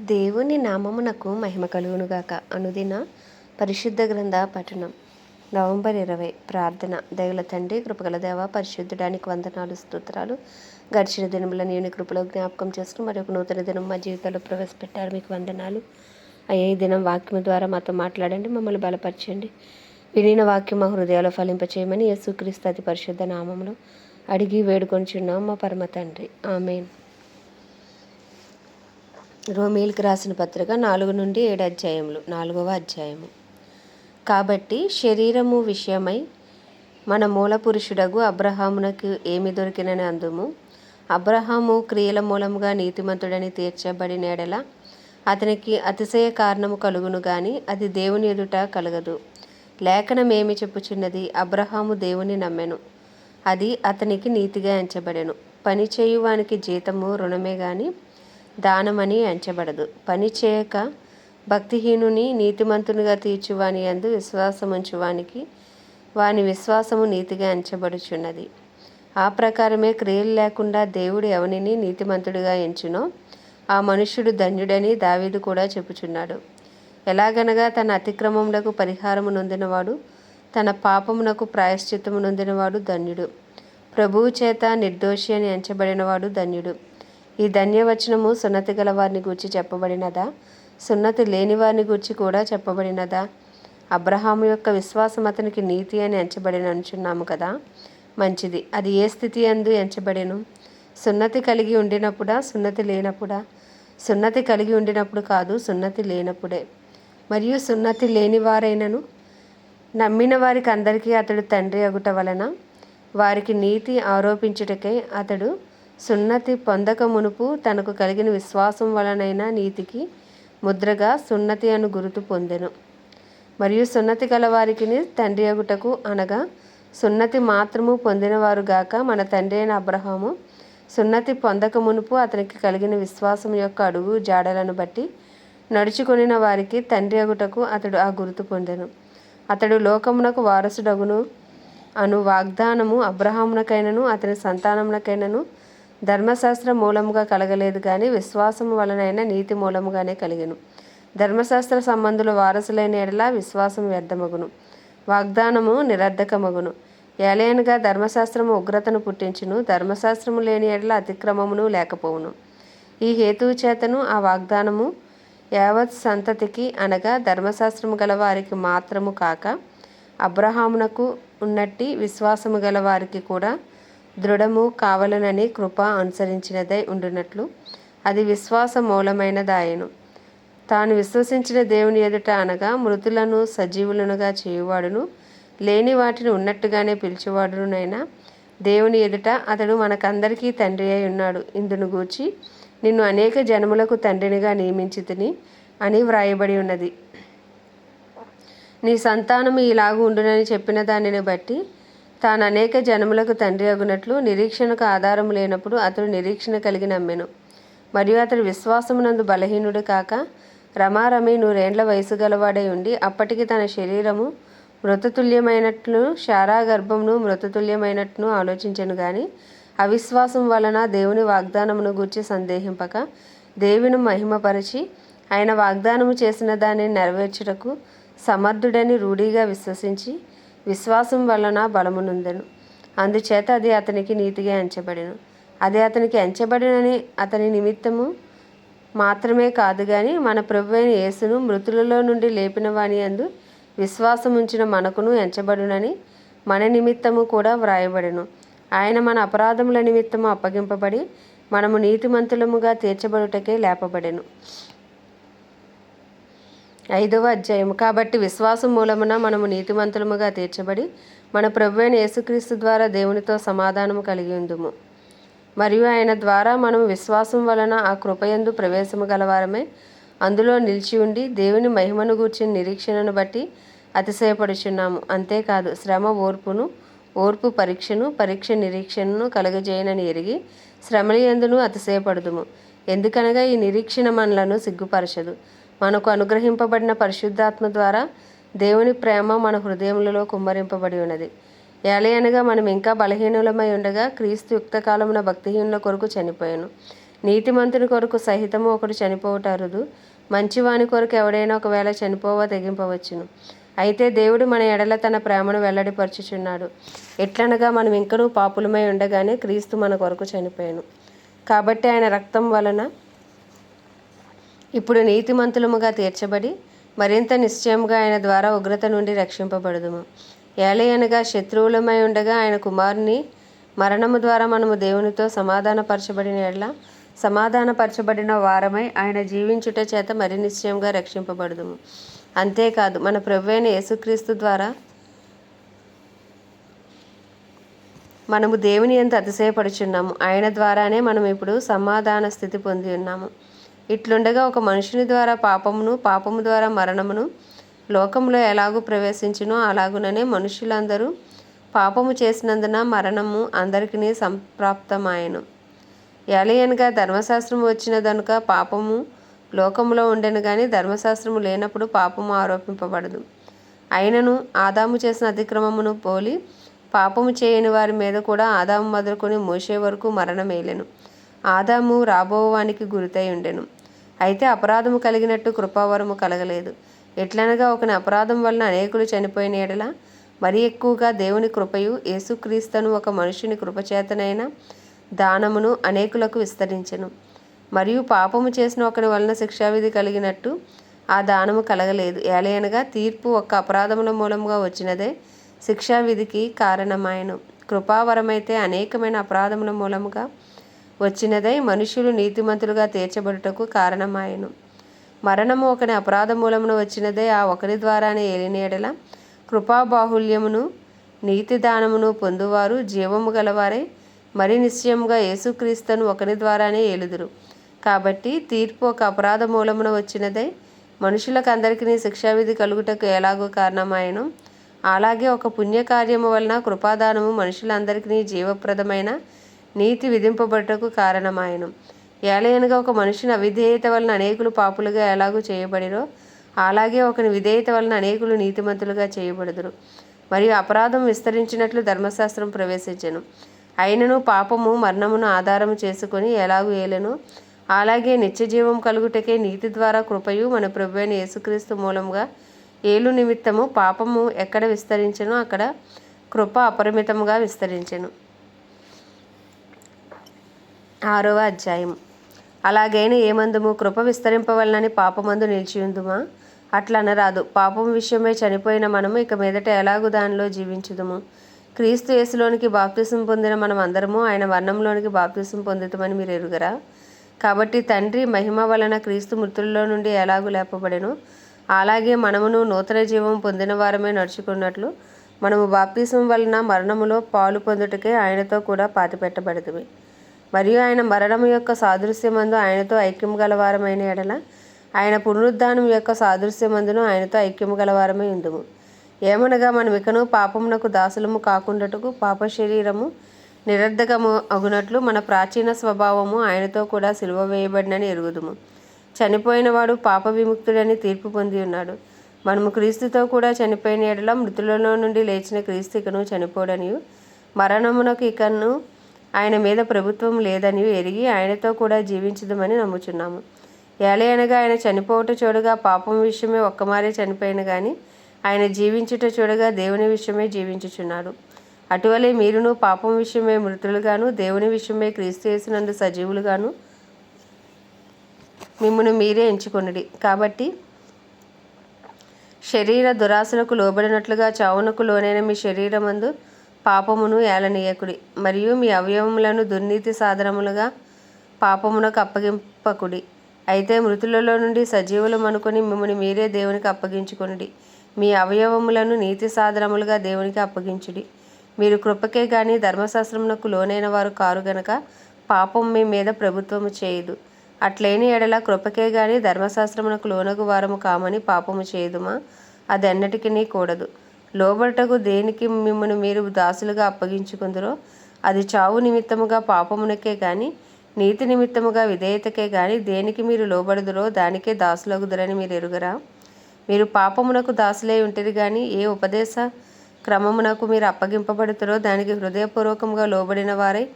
దేవుని నామమునకు మహిమ కలుగునుగాక. అనుదిన పరిశుద్ధ గ్రంథ పఠనం. నవంబర్ ఇరవై ప్రార్థన. దేవుల తండ్రి కృపగల దేవ పరిశుద్ధుడానికి వందనాలు స్తోత్రాలు. గడిచిన దినముల నేను కృపలో జ్ఞాపకం చేసుకుని మరి ఒక నూతన దినం మా జీవితంలో ప్రవేశపెట్టారు. మీకు వందనాలు. అయ్యే ఈ దినం వాక్యం ద్వారా మాతో మాట్లాడండి మమ్మల్ని బలపరచండి. వినిన వాక్యం మా హృదయాలు ఫలింపచేయమని యేసుక్రీస్తు అతి పరిశుద్ధ నామంలో అడిగి వేడుకొంచున్నాం మా పరమ తండ్రి. ఆమెన్. రోమీలకు రాసిన పత్రిక నాలుగు నుండి ఏడు అధ్యాయములు నాలుగవ అధ్యాయము. కాబట్టి శరీరము విషయమై మన మూల పురుషుడగు అబ్రహామునకు ఏమి దొరికినని అందుము? అబ్రహాము క్రియల మూలముగా నీతిమంతుడని తీర్చబడిన ఎడల అతనికి అతిశయ కారణము కలుగును గాని అది దేవుని ఎదుట కలగదు. లేఖనం ఏమి చెప్పుచున్నది? అబ్రహాము దేవుని నమ్మెను. అది అతనికి నీతిగా ఎంచబడెను. పని చేయువానికి జీతము రుణమే గాని దానమని ఎంచబడదు. పని చేయక భక్తిహీనుని నీతిమంతునిగా తీర్చువాని అందు విశ్వాసముంచువానికి వాని విశ్వాసము నీతిగా ఎంచబడుచున్నది. ఆ ప్రకారమే క్రియలు లేకుండా దేవుడు ఎవనిని నీతిమంతుడిగా ఎంచునో ఆ మనుష్యుడు ధన్యుడని దావీదు కూడా చెప్పుచున్నాడు. ఎలాగనగా తన అతిక్రమములకు పరిహారము నొందినవాడు తన పాపమునకు ప్రాయశ్చిత్తము నొందినవాడు ధన్యుడు. ప్రభువు చేత నిర్దోషి అని ఎంచబడినవాడు ధన్యుడు. ఈ ధన్యవచనము సున్నతి గల వారిని గూర్చి చెప్పబడినదా? సున్నతి లేని వారిని గూర్చి కూడా చెప్పబడినదా? అబ్రహాము యొక్క విశ్వాసం అతనికి నీతి అని ఎంచబడిన అనుచున్నాము కదా? మంచిది. అది ఏ స్థితి అందు ఎంచబడెను? సున్నతి కలిగి ఉండినప్పుడా? సున్నతి లేనప్పుడా? సున్నతి కలిగి ఉండినప్పుడు కాదు సున్నతి లేనప్పుడే. మరియు సున్నతి లేని వారైనను నమ్మిన వారికి అందరికీ అతడు తండ్రి అగుట వలన వారికి నీతి ఆరోపించుటకై అతడు సున్నతి పొందక మునుపు తనకు కలిగిన విశ్వాసం వలనైన నీతికి ముద్రగా సున్నతి అను గురుతు పొందెను. మరియు సున్నతి గలవారికి తండ్రి అగుటకు అనగా సున్నతి మాత్రము పొందినవారు గాక మన తండ్రి అయిన అబ్రహాము సున్నతి పొందక మునుపు అతనికి కలిగిన విశ్వాసం యొక్క అడుగు జాడలను బట్టి నడుచుకొనిన వారికి తండ్రి అగుటకు అతడు ఆ గుర్తు పొందెను. అతడు లోకమునకు వారసుడగును. అను వాగ్దానము అబ్రహామునకైనను అతని సంతానమునకైనను ధర్మశాస్త్ర మూలముగా కలగలేదు కానీ విశ్వాసము వలనైనా నీతి మూలముగానే కలిగను. ధర్మశాస్త్ర సంబంధులు వారసులైన ఎడల విశ్వాసం వ్యర్థమగును. వాగ్దానము నిరర్ధకమగును. ఏలయనగా ధర్మశాస్త్రము ఉగ్రతను పుట్టించును ధర్మశాస్త్రము లేని ఎడల అతిక్రమమును లేకపోవును. ఈ హేతువు చేతను ఆ వాగ్దానము యావత్ సంతతికి అనగా ధర్మశాస్త్రము గల వారికి మాత్రము కాక అబ్రహామునకు ఉన్నట్టి విశ్వాసము గల వారికి కూడా దృఢము కావలనని కృప అనుసరించినదై ఉండునట్లు. అది విశ్వాస మూలమైనదాయను తాను విశ్వసించిన దేవుని ఎదుట అనగా మృతులను సజీవులనుగా చేయువాడును. లేని వాటిని ఉన్నట్టుగానే పిలిచేవాడునైనా దేవుని ఎదుట అతడు మనకందరికీ తండ్రి అయి ఉన్నాడు. ఇందును గూర్చి నిన్ను అనేక జనములకు తండ్రినిగా నియమించి తిని అని వ్రాయబడి ఉన్నది. నీ సంతానము ఇలాగూ ఉండునని చెప్పిన దానిని బట్టి తాను అనేక జనములకు తండ్రి అగునట్లు నిరీక్షణకు ఆధారం లేనప్పుడు అతడు నిరీక్షణ కలిగి నమ్మెను. మరియు అతడు విశ్వాసమునందు బలహీనుడు కాక రమారమి నూరేండ్ల వయసు గలవాడై ఉండి అప్పటికి తన శరీరము మృతతుల్యమైనట్లు శారా గర్భమును మృతతుల్యమైనట్లు ఆలోచించను కానీ అవిశ్వాసం వలన దేవుని వాగ్దానమును గూర్చి సందేహింపక దేవుని మహిమపరిచి ఆయన వాగ్దానము చేసిన దానిని నెరవేర్చుటకు సమర్థుడని రూఢీగా విశ్వసించి విశ్వాసం వలన బలమునుందెను అందుచేత అది అతనికి నీతిగా ఎంచబడెను. అది అతనికి ఎంచబడినని అతని నిమిత్తము మాత్రమే కాదు కానీ మన ప్రభు అయిన యేసును మృతులలో నుండి లేపిన వాని అందు విశ్వాసం ఉంచిన మనకును ఎంచబడునని మన నిమిత్తము కూడా వ్రాయబడెను. ఆయన మన అపరాధముల నిమిత్తము అప్పగింపబడి మనము నీతిమంతులముగా తీర్చబడుటకే లేపబడెను. ఐదవ అధ్యాయం. కాబట్టి విశ్వాసం మూలమున మనము నీతిమంతులముగా తీర్చబడి మన ప్రభువైన యేసుక్రీస్తు ద్వారా దేవునితో సమాధానము కలిగి ఉందుము. మరియు ఆయన ద్వారా మనం విశ్వాసం వలన ఆ కృపయందు ప్రవేశము గలవారమే. అందులో నిలిచి ఉండి దేవుని మహిమను గూర్చిన నిరీక్షణను బట్టి అతిశయపడుచున్నాము. అంతేకాదు శ్రమ ఓర్పును ఓర్పు పరీక్షను పరీక్ష నిరీక్షణను కలుగజేయనని ఎరిగి శ్రమల ఎందును అతిశయపడుదుము. ఎందుకనగా ఈ నిరీక్షణ మనలను సిగ్గుపరచదు. మనకు అనుగ్రహింపబడిన పరిశుద్ధాత్మ ద్వారా దేవుని ప్రేమ మన హృదయములలో కుమ్మరింపబడి ఉన్నది. ఏలయనగా మనం ఇంకా బలహీనులమై ఉండగా క్రీస్తు యుక్త కాలమున భక్తిహీనుల కొరకు చనిపోయాను. నీతిమంతుని కొరకు సహితము ఒకడు చనిపోవట అరుదు. మంచివాని కొరకు ఎవడైనా ఒకవేళ చనిపోవా తెగింపవచ్చును. అయితే దేవుడు మన ఎడల తన ప్రేమను వెల్లడిపరచుచున్నాడు. ఎట్లనగా మనం ఇంకనూ పాపులమై ఉండగానే క్రీస్తు మన కొరకు చనిపోయాను. కాబట్టి ఆయన రక్తం వలన ఇప్పుడు నీతిమంతులముగా తీర్చబడి మరింత నిశ్చయముగా ఆయన ద్వారా ఉగ్రత నుండి రక్షింపబడదుము. ఏలయనగా శత్రువులమై ఉండగా ఆయన కుమారుని మరణము ద్వారా మనము దేవునితో సమాధానపరచబడిన ఎడ్ల సమాధానపరచబడిన వారమై ఆయన జీవించుట చేత మరి నిశ్చయంగా రక్షింపబడదుము. అంతేకాదు మన ప్రవ్వైన యేసుక్రీస్తు ద్వారా మనము దేవుని ఎంత అతిశయపడుచున్నాము. ఆయన ద్వారానే మనం ఇప్పుడు సమాధాన స్థితి పొంది ఉన్నాము. ఇట్లుండగా ఒక మనుషుని ద్వారా పాపమును పాపము ద్వారా మరణమును లోకంలో ఎలాగూ ప్రవేశించునో అలాగుననే మనుషులందరూ పాపము చేసినందున మరణము అందరికీ సంప్రాప్తమాయను. ఎలయనగా ధర్మశాస్త్రము వచ్చినదనుక పాపము లోకంలో ఉండెను కానీ ధర్మశాస్త్రము లేనప్పుడు పాపము ఆరోపింపబడదు. అయినను ఆదాము చేసిన అతిక్రమమును పోలి పాపము చేయని వారి మీద కూడా ఆదాము మొదలుకొని మోసే వరకు మరణమేలెను. ఆదాము రాబోవానికి గురితై ఉండెను. అయితే అపరాధము కలిగినట్టు కృపావరము కలగలేదు. ఎట్లనగా ఒకని అపరాధం వలన అనేకులు చనిపోయిన ఎడల మరి ఎక్కువగా దేవుని కృపయు యేసుక్రీస్తును ఒక మనుషుని కృపచేతనైన దానమును అనేకులకు విస్తరించెను. మరియు పాపము చేసిన ఒకని వలన శిక్షావిధి కలిగినట్టు ఆ దానము కలగలేదు. ఏలయనగా తీర్పు ఒక్క అపరాధముల మూలముగా వచ్చినదే శిక్షావిధికి కారణమాయను. కృపావరమైతే అనేకమైన అపరాధముల మూలముగా వచ్చినదై మనుషులు నీతిమంతులుగా తీర్చబడుటకు కారణమాయను. మరణము ఒకని అపరాధ మూలమున వచ్చినదే ఆ ఒకరి ద్వారానే ఏలినేడల కృపాబాహుల్యమును నీతి దానమును పొందువారు జీవము గలవారే మరి నిశ్చయముగా యేసుక్రీస్తును ఒకరి ద్వారానే ఏలుదురు. కాబట్టి తీర్పు ఒక అపరాధ మూలమున వచ్చినదై మనుషులకు అందరికీ శిక్షావిధి కలుగుటకు ఎలాగో కారణమాయను. అలాగే ఒక పుణ్యకార్యము వలన కృపాదానము మనుషులందరికీ జీవప్రదమైన నీతి విధింపబడుటకు కారణమాయను. ఏలయనగా ఒక మనిషిని అవిధేయత వలన అనేకులు పాపులుగా ఎలాగూ చేయబడిరో అలాగే ఒకని విధేయత వలన అనేకులు నీతిమంతులుగా చేయబడుదురు. మరియు అపరాధం విస్తరించినట్లు ధర్మశాస్త్రం ప్రవేశించెను. అయినను పాపము మరణమును ఆధారము చేసుకొని ఎలాగూ ఏలెను. అలాగే నిత్యజీవం కలుగుటకే నీతి ద్వారా కృపయు మన ప్రభు అయిన యేసుక్రీస్తు మూలంగా ఏలు నిమిత్తము పాపము ఎక్కడ విస్తరించెనో అక్కడ కృప అపరిమితముగా విస్తరించెను. ఆరవ అధ్యాయం. అలాగైనా ఏమందుము? కృప విస్తరింపవలనని పాపమందు నిలిచియుందుమా అట్లా అనరాదు పాపం విషయమై చనిపోయిన మనము ఇక మీదట ఎలాగూ దానిలో జీవించుదుము? క్రీస్తు యేసులోనికి బాప్తిసం పొందిన మనం అందరము ఆయన వర్ణంలోనికి బాప్తిసం పొందుతామని మీరు ఎరుగరా కాబట్టి తండ్రి మహిమ వలన క్రీస్తు మృతుల్లో నుండి ఎలాగూ లేపబడెను? అలాగే మనమును నూతన జీవం పొందిన వారమే నడుచుకున్నట్లు మనము బాప్తిసం వలన మరణములో పాలు పొందుటకే ఆయనతో కూడా పాతిపెట్టబడదుమి. మరియు ఆయన మరణం యొక్క సాదృశ్యమందు ఆయనతో ఐక్యం గలవారమైన ఎడల ఆయన పునరుద్ధానం యొక్క సాదృశ్యమందును ఆయనతో ఐక్యము గలవారమై ఉందుము. ఏమనగా మనం ఇకను పాపమునకు దాసులము కాకుండాటకు పాప శరీరము నిరర్ధకము అగునట్లు మన ప్రాచీన స్వభావము ఆయనతో కూడా సిలువ వేయబడినని ఎరుగుదుము. చనిపోయిన వాడు పాప విముక్తుడని తీర్పు పొంది ఉన్నాడు. మనము క్రీస్తుతో కూడా చనిపోయిన ఎడల మృతులలో నుండి లేచిన క్రీస్తు ఇకను చనిపోడనియు. మరణమునకు ఇకను ఆయన మీద ప్రభుత్వం లేదని ఎరిగి ఆయనతో కూడా జీవించదమని నమ్ముచున్నాము. ఏలయనగా ఆయన చనిపోవట చూడగా పాపం విషయమే ఒక్కమారే చనిపోయిన కానీ ఆయన జీవించుట చూడగా దేవుని విషయమే జీవించుచున్నాడు. అటువలే మీరును పాపం విషయమే మృతులుగాను దేవుని విషయమే క్రీస్తు చేసినందు సజీవులుగాను మిమ్మల్ని మీరే ఎంచుకొనిడి. కాబట్టి శరీర దురాశలకు లోబడినట్లుగా చావునకు లోనైన మీ శరీరమందు పాపమును ఏలనీయకుడి మరియు మీ అవయవములను దుర్నీతి సాధనములుగా పాపమునకు అప్పగింపకుడి. అయితే మృతులలో నుండి సజీవులం అనుకుని మిమ్మల్ని మీరే దేవునికి అప్పగించుకొనుడి. మీ అవయవములను నీతి సాధనములుగా దేవునికి అప్పగించుడి. మీరు కృపకే గాని ధర్మశాస్త్రమునకు లోనైన వారు కారు గనక పాపం మీ మీద ప్రభుత్వము చేయదు. అట్లేని ఎడల కృపకే గాని ధర్మశాస్త్రమునకు లోనగు వారము కామని పాపము చేయదుమా? అది ఎన్నటికీ కూడదు. లోబడటకు దేనికి మిమ్మల్ని మీరు దాసులుగా అప్పగించుకుందరో అది చావు నిమిత్తముగా పాపమునకే కానీ నీతి నిమిత్తముగా విధేయతకే కానీ దేనికి మీరు లోబడుదురో దానికే దాసులగుదురని మీరు ఎరుగరా? మీరు పాపమునకు దాసులై ఉంటుంది కానీ ఏ ఉపదేశ క్రమమునకు మీరు అప్పగింపబడుతారో దానికి హృదయపూర్వకంగా లోబడిన వారై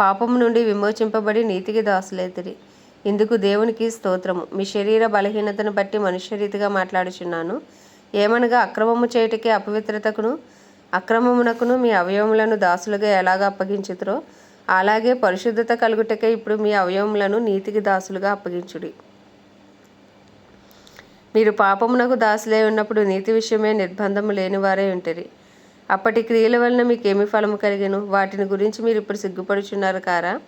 పాపము నుండి విమోచింపబడి నీతికి దాసులైతిరి. ఇందుకు దేవునికి స్తోత్రము. మీ శరీర బలహీనతను బట్టి మనుష్యరీతిగా మాట్లాడుచున్నాను. ఏమనగా అక్రమము చేయుటకే అపవిత్రతకును అక్రమమునకును మీ అవయవములను దాసులుగా ఎలాగ అప్పగించుతురో అలాగే పరిశుద్ధత కలుగుటకే ఇప్పుడు మీ అవయవములను నీతికి దాసులుగా అప్పగించుడి. మీరు పాపమునకు దాసులే ఉన్నప్పుడు నీతి విషయమే నిర్బంధము లేనివారే ఉంటుంది అప్పటి క్రియల వలన మీకేమి ఫలము కలిగను? వాటిని గురించి మీరు ఇప్పుడు సిగ్గుపడుచున్నారు కారా?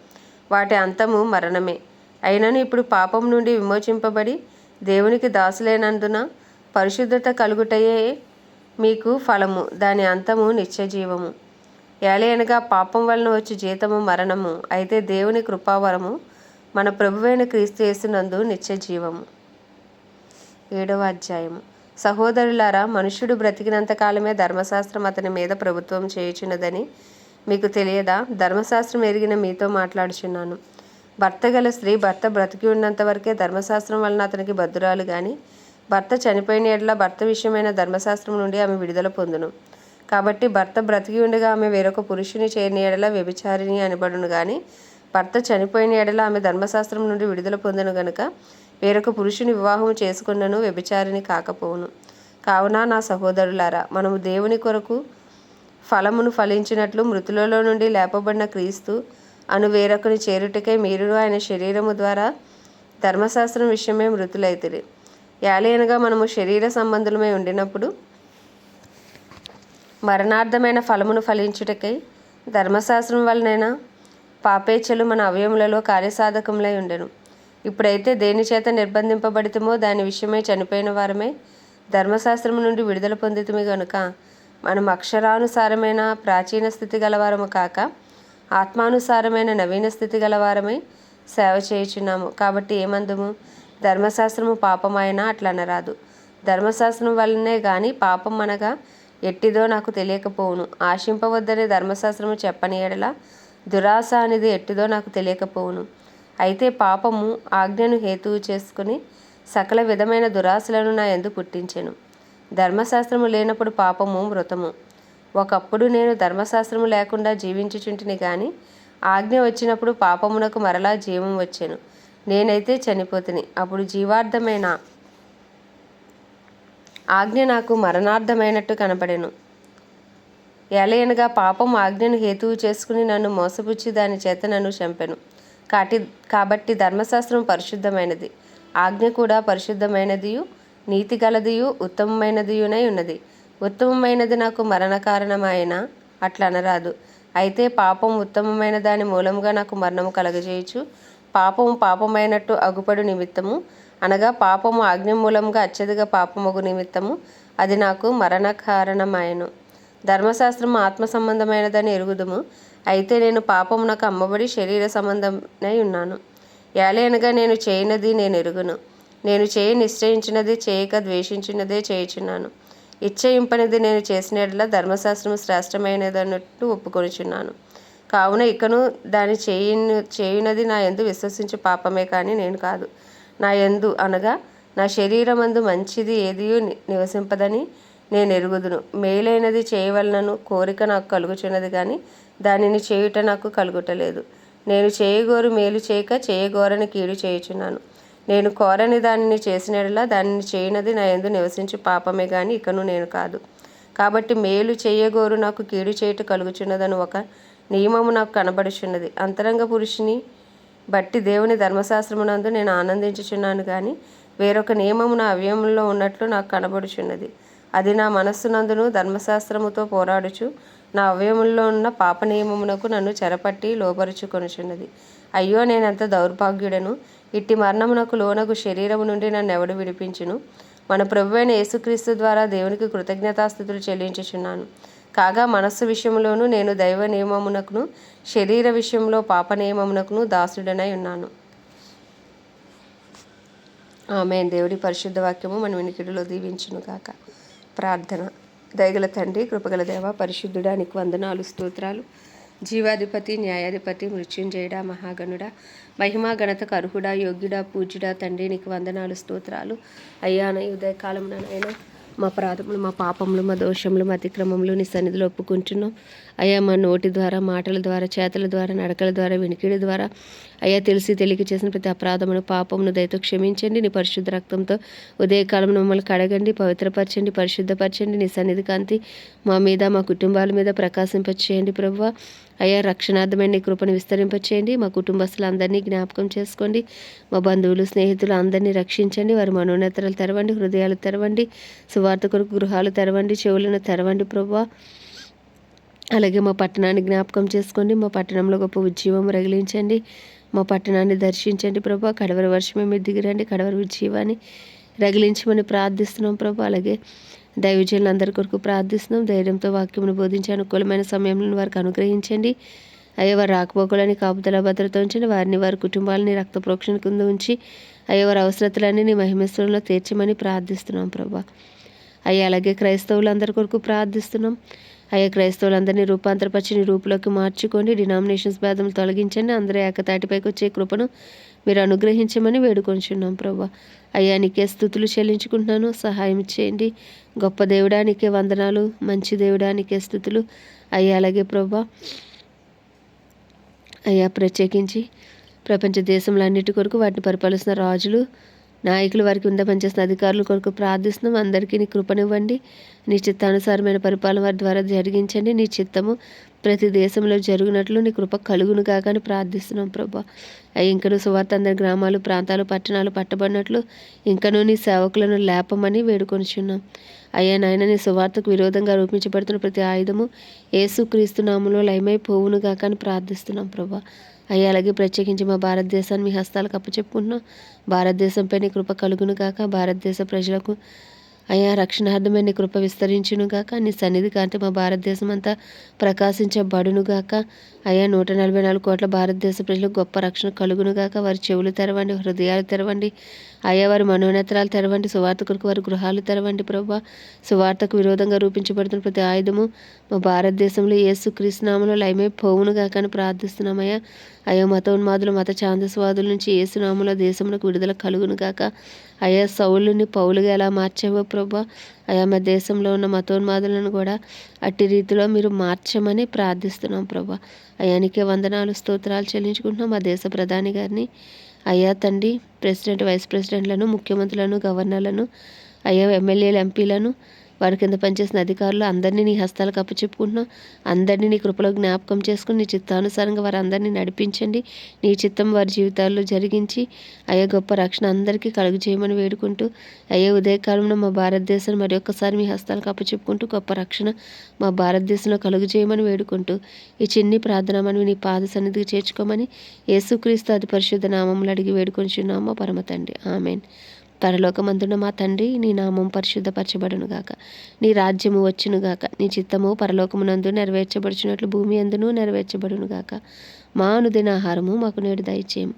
వాటి అంతము మరణమే. అయినను ఇప్పుడు పాపం నుండి విమోచింపబడి దేవునికి దాసులైనందున పరిశుద్ధత కలుగుటయే మీకు ఫలము దాని అంతము నిత్యజీవము. ఏలయనగా పాపం వలన వచ్చి జీతము మరణము. అయితే దేవుని కృపావరము మన ప్రభువైన క్రీస్తు యేసునందు నిత్యజీవము. ఏడవ అధ్యాయము. సహోదరులారా మనుష్యుడు బ్రతికినంత కాలమే ధర్మశాస్త్రం అతని మీద ప్రభుత్వం చేయుచున్నదని మీకు తెలియదా? ధర్మశాస్త్రం ఎరిగిన మీతో మాట్లాడుచున్నాను. భర్త గల స్త్రీ భర్త బ్రతికి ఉన్నంత వరకే ధర్మశాస్త్రం వలన అతనికి భద్రాలు కానీ భర్త చనిపోయిన ఎడల భర్త విషయమైన ధర్మశాస్త్రం నుండి ఆమె విడుదల పొందును. కాబట్టి భర్త బ్రతికి ఉండగా ఆమె వేరొక పురుషుని చేరిన ఎడల వ్యభిచారిణి అనబడును కానీ భర్త చనిపోయిన ఎడల ఆమె ధర్మశాస్త్రం నుండి విడుదల పొందను గనుక వేరొక పురుషుని వివాహం చేసుకున్నను వ్యభిచారిని కాకపోవును. కావున నా సహోదరులారా మనము దేవుని కొరకు ఫలమును ఫలించినట్లు మృతులలో నుండి లేపబడిన క్రీస్తు అను వేరొకని చేరుటకై మీరును ఆయన శరీరము ద్వారా ధర్మశాస్త్రం విషయమే మృతులైతిరి. యాలియన్గా మనము శరీర సంబంధులమై ఉండినప్పుడు మరణార్థమైన ఫలమును ఫలించుటకై ధర్మశాస్త్రం వలనైనా పాపేచ్ఛలు మన అవయములలో కార్యసాధకములై ఉండెను. ఇప్పుడైతే దేని చేత నిర్బంధింపబడితమో దాని విషయమై చనిపోయిన వారమే ధర్మశాస్త్రము నుండి విడుదల పొందితమి గనుక మనం అక్షరానుసారమైన ప్రాచీన స్థితి గలవారము కాక ఆత్మానుసారమైన నవీన స్థితి గలవారమై సేవ చేయుచున్నాము. కాబట్టి ఏమందుము? ధర్మశాస్త్రము పాపమైన అట్లా అనరాదు. ధర్మశాస్త్రం వల్లనే గాని పాపం అనగా ఎట్టిదో నాకు తెలియకపోవును. ఆశింపవద్దని ధర్మశాస్త్రము చెప్పని ఎడల దురాశ అనేది ఎట్టిదో నాకు తెలియకపోవును. అయితే పాపము ఆజ్ఞను హేతువు చేసుకుని సకల విధమైన దురాశలను నా ఎందు పుట్టించెను. ధర్మశాస్త్రము లేనప్పుడు పాపము మృతము. ఒకప్పుడు నేను ధర్మశాస్త్రము లేకుండా జీవించుచుంటిని కానీ ఆజ్ఞ వచ్చినప్పుడు పాపమునకు మరలా జీవం వచ్చాను. నేనైతే చనిపోతుని. అప్పుడు జీవార్థమైన ఆజ్ఞ నాకు మరణార్థమైనట్టు కనపడెను. ఎలయనగా పాపం ఆజ్ఞను హేతువు చేసుకుని నన్ను మోసపుచ్చి దాని చేత నన్ను చంపెను. కాటి కాబట్టి ధర్మశాస్త్రం పరిశుద్ధమైనది. ఆజ్ఞ కూడా పరిశుద్ధమైనదియు నీతి గలదియు ఉత్తమమైనదియునై ఉన్నది. ఉత్తమమైనది నాకు మరణ కారణమైన అట్లా అనరాదు అయితే పాపం ఉత్తమమైన దాని మూలముగా నాకు మరణము కలగజేయచ్చు పాపము పాపమైనట్టు అగుపడు నిమిత్తము. అనగా పాపము ఆజ్ఞ మూలంగా అత్యధిక పాపమగు నిమిత్తము. అది నాకు మరణ కారణమాయను ధర్మశాస్త్రము ఆత్మ సంబంధమైనదని ఎరుగుదుము. అయితే నేను పాపమునకు అమ్మబడి శరీర సంబంధమై ఉన్నాను. ఏలైనగా నేను చేయనది నేను ఎరుగును. నేను చేయ నిశ్చయించినది చేయక ద్వేషించినదే చేయుచున్నాను. ఇచ్చయింపనిది నేను చేసినట్ల ధర్మశాస్త్రం శ్రేష్టమైనదన్నట్టు ఒప్పుకొనిచున్నాను. కావున ఇకను దాని చేయును చేయునది నా ఎందు విశ్వసించే పాపమే కానీ నేను కాదు. నా ఎందు అనగా నా శరీరమందు మంచిది ఏదియూ నివసింపదని నేను ఎరుగుదును. మేలైనది చేయవలనను కోరిక నాకు కలుగుచున్నది కానీ దానిని చేయుట నాకు కలుగుటలేదు. నేను చేయగోరు మేలు చేయక చేయగోరని కీడు చేయుచున్నాను. నేను కోరని దానిని చేసినలా దానిని చేయనది నా ఎందు నివసించి పాపమే కానీ ఇకను నేను కాదు. కాబట్టి మేలు చేయగోరు నాకు కీడు చేయుట కలుగుచున్నదని ఒక నియమము నాకు కనబడుచున్నది. అంతరంగ పురుషుని బట్టి దేవుని ధర్మశాస్త్రమునందు నేను ఆనందించుచున్నాను కానీ వేరొక నియమము నా అవయవంలో ఉన్నట్లు నాకు కనబడుచున్నది. అది నా మనస్సునందును ధర్మశాస్త్రముతో పోరాడుచు నా అవయములో ఉన్న పాప నియమమునకు నన్ను చెరపట్టి లోపరుచుకొనుచున్నది అయ్యో నేనంత దౌర్భాగ్యుడను! ఇట్టి మరణమునకు లోనగు శరీరము నుండి నన్ను ఎవడు విడిపించును? మన ప్రభువైన యేసుక్రీస్తు ద్వారా దేవునికి కృతజ్ఞతాస్థుతులు చెల్లించుచున్నాను. కాగా మనస్సు విషయంలోనూ నేను దైవ నియమమునకును శరీర విషయంలో పాప నియమమునకును దాసుడనై ఉన్నాను. ఆమె దేవుడి పరిశుద్ధ వాక్యము మన వినికిడిలో దీవించును కాక ప్రార్థన. దయగల తండ్రి కృపగల దేవ పరిశుద్ధుడానికి వందనాలు స్తోత్రాలు. జీవాధిపతి న్యాయాధిపతి మృత్యుంజయుడా మహాగణుడా మహిమా గణతకు అర్హుడా యోగ్యుడా పూజ్యుడా తండ్రి నీకు వందనాలు స్తోత్రాలు. అయ్యా ఉదయకాలం నాయన మా ప్రాధములు మా పాపములు మా దోషములు మా అతిక్రమములు నీ సన్నిధిలో ఒప్పుకుంటున్నాం. అయ్యా మా నోటి ద్వారా మాటల ద్వారా చేతల ద్వారా నడకల ద్వారా వినికిడి ద్వారా అయ్యా తెలిసి తెలియక చేసిన ప్రతి అపరాధమును పాపమును దయతో క్షమించండి. నీ పరిశుద్ధ రక్తంతో ఉదయకాలం మమ్మల్ని కడగండి పవిత్రపరచండి పరిశుద్ధపరచండి. నీ సన్నిధి కాంతి మా మీద మా కుటుంబాల మీద ప్రకాశింపచేయండి ప్రభు అయ్యా రక్షణార్థమైన నీ కృపను విస్తరింపచేయండి. మా కుటుంబస్తులందరినీ జ్ఞాపకం చేసుకోండి. మా బంధువులు స్నేహితులు అందరినీ రక్షించండి. వారి మనోనేతరాలు తెరవండి హృదయాలు తెరవండి సువార్త కొరకు గృహాలు తెరవండి చెవులను తెరవండి ప్రభు అలాగే మా పట్టణాన్ని జ్ఞాపకం చేసుకోండి. మా పట్టణంలో గొప్ప ఉజ్జీవం రగిలించండి. మా పట్టణాన్ని దర్శించండి ప్రభా. కడవరి వర్షమే మీరు దిగిరండి కడవరి ఉజ్జీవాన్ని రగిలించమని ప్రార్థిస్తున్నాం ప్రభా. అలాగే దైవజనులు అందరి కొరకు ప్రార్థిస్తున్నాం. ధైర్యంతో వాక్యమును బోధించే అనుకూలమైన సమయంలో వారికి అనుగ్రహించండి. అయ్యే వారు రాకపోకలని కాపుదల భద్రత ఉంచండి. వారిని వారి కుటుంబాలని రక్త ప్రోక్షణ కింద ఉంచి అయ్యే వారి అవసరతలన్నీ నీ మహిమేశ్వరంలో తీర్చమని ప్రార్థిస్తున్నాం ప్రభా. అయ్యా అలాగే క్రైస్తవులందరి కొరకు ప్రార్థిస్తున్నాం. అయ్యా క్రైస్తవులందరినీ రూపాంతరపరిచి రూపులోకి మార్చుకోండి. డినామినేషన్స్ భేదం తొలగించండి. అందరూ ఏకతాటిపైకి వచ్చే కృపను మీరు అనుగ్రహించమని వేడుకొంచున్నాం ప్రభా. అయ్యా నీకే స్థుతులు చెల్లించుకుంటున్నాను. సహాయం చేయండి. గొప్ప దేవుడానికే వందనాలు. మంచి దేవుడానికే స్థుతులు. అయ్యా అలాగే ప్రభా. అయ్యా ప్రత్యేకించి ప్రపంచ దేశంలో అన్నిటి కొరకు వాటిని పరిపాలిస్తున్న రాజులు నాయకులు వారికి ఉంద పనిచేస్తున్న అధికారుల కొరకు ప్రార్థిస్తున్నాం. అందరికీ నీ కృపనివ్వండి. నీ చిత్తానుసారమైన పరిపాలన వారి ద్వారా జరిగించండి. నీ చిత్తము ప్రతి దేశంలో జరిగినట్లు నీ కృప కలుగును కాకని ప్రార్థిస్తున్నాం ప్రభా. ఇంకను సువార్త అందరి గ్రామాలు ప్రాంతాలు పట్టణాలు పట్టబడినట్లు ఇంకను నీ సేవకులను లేపమని వేడుకొనిచున్నాం. అయ్యా నాయన నీ సువార్తకు విరోధంగా రూపించబడుతున్న ప్రతి ఆయుధము ఏసుక్రీస్తు నామంలో లయమైపోవును కాకని ప్రార్థిస్తున్నాం ప్రభా. అయ్యా అలాగే ప్రత్యేకించి మా భారతదేశాన్ని మీ హస్తాలకు అప్పచెప్పుకుంటున్నాం. భారతదేశంపై నీ కృప కలుగును కాక భారతదేశ ప్రజలకు అయ్యా రక్షణార్థమైన కృప విస్తరించునుగాక నీ సన్నిధి కాంతి మా భారతదేశం అంతా ప్రకాశించబడునుగాక అయ్యా నూట నలభై నాలుగు కోట్ల భారతదేశ ప్రజలకు గొప్ప రక్షణ కలుగునుగాక వారి చెవులు తెరవండి హృదయాలు తెరవండి. అయ్యా వారి మనోనేత్రాలు తెరవండి సువార్త కొరకు వారి గృహాలు తెరవండి ప్రభా. సువార్తకు విరోధంగా రూపించబడుతున్న ప్రతి ఆయుధము మా భారతదేశంలో ఏసు కృష్ణనామంలో లయమే పోవును అని ప్రార్థిస్తున్నామయ్యా అయ్యా. మతోన్మాదులు మత ఛాందస్వాదుల నుంచి ఏసునాముల దేశంలో విడుదల కలుగునుగాక అయ్యా సౌలుని పౌలుగా ఎలా మార్చావో ప్రభా? అయా మా దేశంలో ఉన్న మతోన్మాదులను కూడా అట్టి రీతిలో మీరు మార్చమని ప్రార్థిస్తున్నాం ప్రభా. అయానికే వందనాలు స్తోత్రాలు చెల్లించుకుంటున్నాం మా దేశ ప్రధాని గారిని. అయ్యా తండ్రి ప్రెసిడెంట్ వైస్ ప్రెసిడెంట్లను ముఖ్యమంత్రులను గవర్నర్లను అయ్యా ఎమ్మెల్యేలు ఎంపీలను వారి కింద పనిచేసిన అధికారులు అందరినీ నీ హస్తాలకు అప్పచెప్పుకుంటున్నాం. అందరినీ నీ కృపలో జ్ఞాపకం చేసుకుని నీ చిత్తానుసారంగా వారు అందరినీ నడిపించండి. నీ చిత్తం వారి జీవితాల్లో జరిగించి అయ్యా గొప్ప రక్షణ అందరికీ కలుగు చేయమని వేడుకుంటూ అయ్యే ఉదయకాలంలో మా భారతదేశం మరి ఒక్కసారి మీ హస్తాలకు అప్పచెప్పుకుంటూ గొప్ప రక్షణ మా భారతదేశంలో కలుగు చేయమని వేడుకుంటూ ఈ చిన్ని ప్రార్థన మనవి నీ పాద సన్నిధికి చేర్చుకోమని యేసుక్రీస్తు అతి పరిశుద్ధ నామములు అడిగి వేడుకొంచున్నామా పరమ తండ్రి. ఆమెన్. పరలోకమందున మా తండ్రి నీ నామం పరిశుద్ధపరచబడునుగాక. నీ రాజ్యము వచ్చునుగాక. నీ చిత్తము పరలోకమునందు నెరవేర్చబడుచున్నట్లు భూమి అందును నెరవేర్చబడునుగాక. మా అనుదిన ఆహారము మాకు నేడు దయచేయము.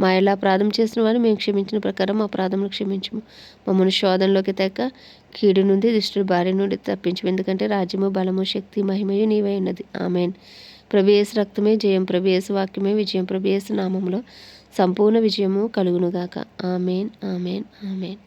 మా ఎలా ప్రాధం చేసిన వారిని మేము క్షమించిన ప్రకారం మా ప్రాధములు క్షమించము. మమ్మల్ని శోధనలోకి తెక్క కీడు నుండి దుష్టుడు భార్య నుండి తప్పించము. ఎందుకంటే రాజ్యము బలము శక్తి మహిమయు నీవై ఉన్నది. ఆమెన్. ప్రభేసు రక్తమే జయం ప్రభేసు వాక్యమే విజయం ప్రభేసు నామంలో సంపూర్ణ విజయము కలుగునుగాక. Amen amen amen.